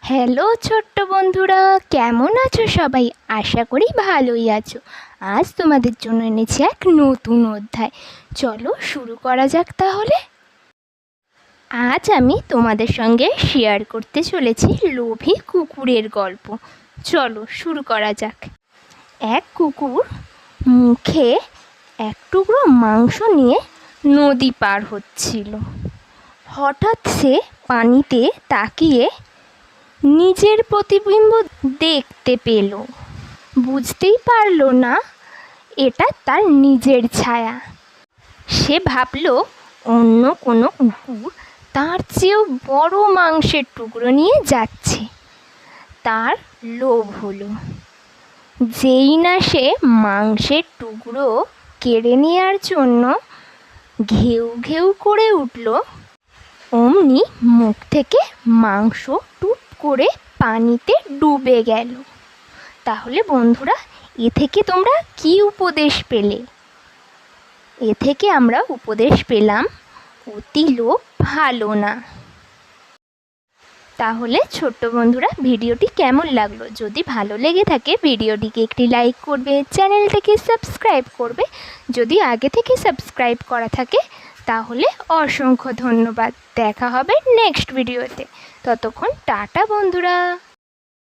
Hello ছোট্ট বন্ধুরা, কেমন আছো সবাই? আশা করি ভালোই আছো। আজ তোমাদের জন্য এনেছি এক নতুন অধ্যায়। চলো শুরু করা যাক তাহলে। আজ আমি তোমাদের সঙ্গে শেয়ার করতে চলেছি লোভী কুকুরের গল্প। চলো শুরু করা যাক। এক কুকুর মুখে এক টুকরো মাংস নিয়ে নদী পার হচ্ছিল। হঠাৎ সে পানিতে তাকিয়ে নিজের প্রতিবিম্ব দেখতে পেল। বুঝতেই পারল না, এটা তার নিজের ছায়া। সে ভাবল, অন্য কোনো কুকুর তার চেয়েও বড় মাংসের টুকরো নিয়ে যাচ্ছে। তার লোভ হলো। যেই না সে মাংসের টুকরো কেড়ে নেওয়ার জন্য ঘেউ ঘেউ করে উঠল, অমনি মুখ থেকে মাংস টুপ করে পানিতে ডুবে গেল। তাহলে বন্ধুরা, এ থেকে তোমরা কি উপদেশ পেলে? এ থেকে আমরা উপদেশ পেলাম, অতি লোভ ভালো না। তাহলে ছোট্ট বন্ধুরা, ভিডিওটি কেমন লাগল? যদি ভালো লেগে থাকে, ভিডিওটিকে একটি লাইক করবে, চ্যানেলটিকে সাবস্ক্রাইব করবে। যদি আগে থেকে সাবস্ক্রাইব করা থাকে তাহলে অসংখ্য ধন্যবাদ। দেখা হবে নেক্সট ভিডিওতে ততক্ষণ টাটা বন্ধুরা।